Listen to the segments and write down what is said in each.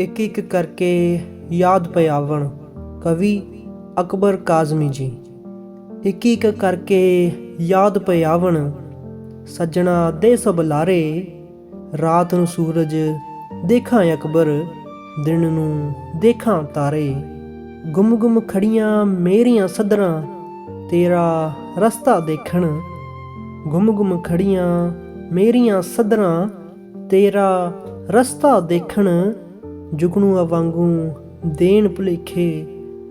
ਇੱਕ ਇੱਕ ਕਰਕੇ ਯਾਦ ਪਿਆਵਣ, ਕਵੀ ਅਕਬਰ ਕਾਜ਼ਮੀ ਜੀ। ਇੱਕ ਇੱਕ ਕਰਕੇ ਯਾਦ ਪਿਆਵਣ, ਸੱਜਣਾ ਦੇ ਸਭ ਲਾਰੇ। ਰਾਤ ਨੂੰ ਸੂਰਜ ਦੇਖਾਂ ਅਕਬਰ, ਦਿਨ ਨੂੰ ਦੇਖਾਂ ਤਾਰੇ। ਗੁੰਮ ਗੁੰਮ ਖੜੀਆਂ ਮੇਰੀਆਂ ਸਦਰਾਂ, ਤੇਰਾ ਰਸਤਾ ਦੇਖਣ। ਗੁੰਮ ਗੁੰਮ ਖੜੀਆਂ ਮੇਰੀਆਂ ਸਦਰਾਂ, ਤੇਰਾ ਰਸਤਾ ਦੇਖਣ। ਜੁਗਨੂਆਂ ਵਾਂਗੂ ਦੇਣ ਭੁਲੇਖੇ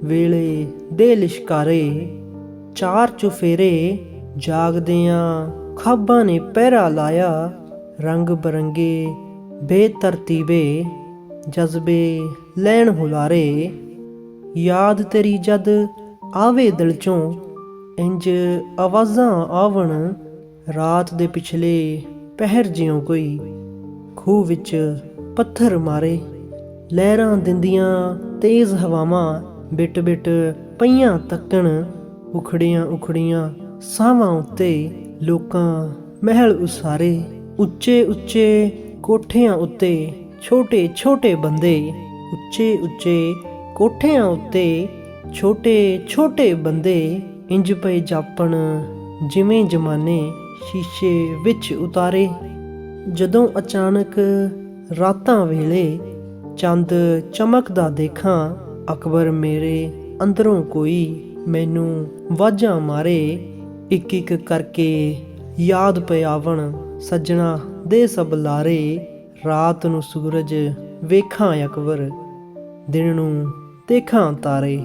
ਵੇਲੇ ਦੇ ਲਿਸ਼ਕਾਰੇ, ਚਾਰ ਚੁਫੇਰੇ ਜਾਗਦਿਆਂ ਖਾਬਾਂ ਨੇ ਪਹਿਰਾ ਲਾਇਆ, ਰੰਗ ਬਰੰਗੇ ਬੇਤਰਤੀਬੇ ਜਜ਼ਬੇ ਲੈਣ ਹੁਲਾਰੇ, ਯਾਦ ਤੇਰੀ ਜਦ ਆਵੇ ਦਿਲ ਚੋਂ, ਇੰਜ ਆਵਾਜ਼ਾਂ ਆਵਣ ਰਾਤ ਦੇ ਪਿਛਲੇ ਪਹਿਰ ਜਿਉਂ ਕੋਈ, ਖੂਹ ਵਿੱਚ ਪੱਥਰ ਮਾਰੇ। ਲਹਿਰਾਂ ਦਿੰਦੀਆਂ ਤੇਜ਼ ਹਵਾਵਾਂ ਬਿਟ ਬਿਟ ਪਈਆਂ ਤੱਕਣ, ਉਖੜੀਆਂ ਉਖੜੀਆਂ ਸਾਵਾਂ ਉੱਤੇ ਲੋਕਾਂ ਮਹਿਲ ਉਸਾਰੇ, ਉੱਚੇ ਉੱਚੇ ਕੋਠਿਆਂ ਉੱਤੇ ਛੋਟੇ ਛੋਟੇ ਬੰਦੇ, ਉੱਚੇ ਉੱਚੇ ਕੋਠਿਆਂ ਉੱਤੇ ਛੋਟੇ ਛੋਟੇ ਬੰਦੇ ਇੰਜ ਪਏ ਜਾਪਣ, ਜਿਵੇਂ ਜਮਾਨੇ ਸ਼ੀਸ਼ੇ ਵਿੱਚ ਉਤਾਰੇ। ਜਦੋਂ ਅਚਾਨਕ ਰਾਤਾਂ ਵੇਲੇ ਚੰਦ ਚਮਕਦਾ ਦੇਖਾਂ, ਅਕਬਰ ਮੇਰੇ ਅੰਦਰੋਂ ਕੋਈ ਮੈਨੂੰ ਵਾਜਾਂ ਮਾਰੇ। ਇੱਕ ਇੱਕ ਕਰਕੇ ਯਾਦ ਪਿਆਵਣ ਸੱਜਣਾ ਦੇ ਸਭ ਲਾਰੇ। ਰਾਤ ਨੂੰ ਸੂਰਜ ਵੇਖਾਂ ਅਕਬਰ, ਦਿਨ ਨੂੰ ਦੇਖਾਂ ਤਾਰੇ।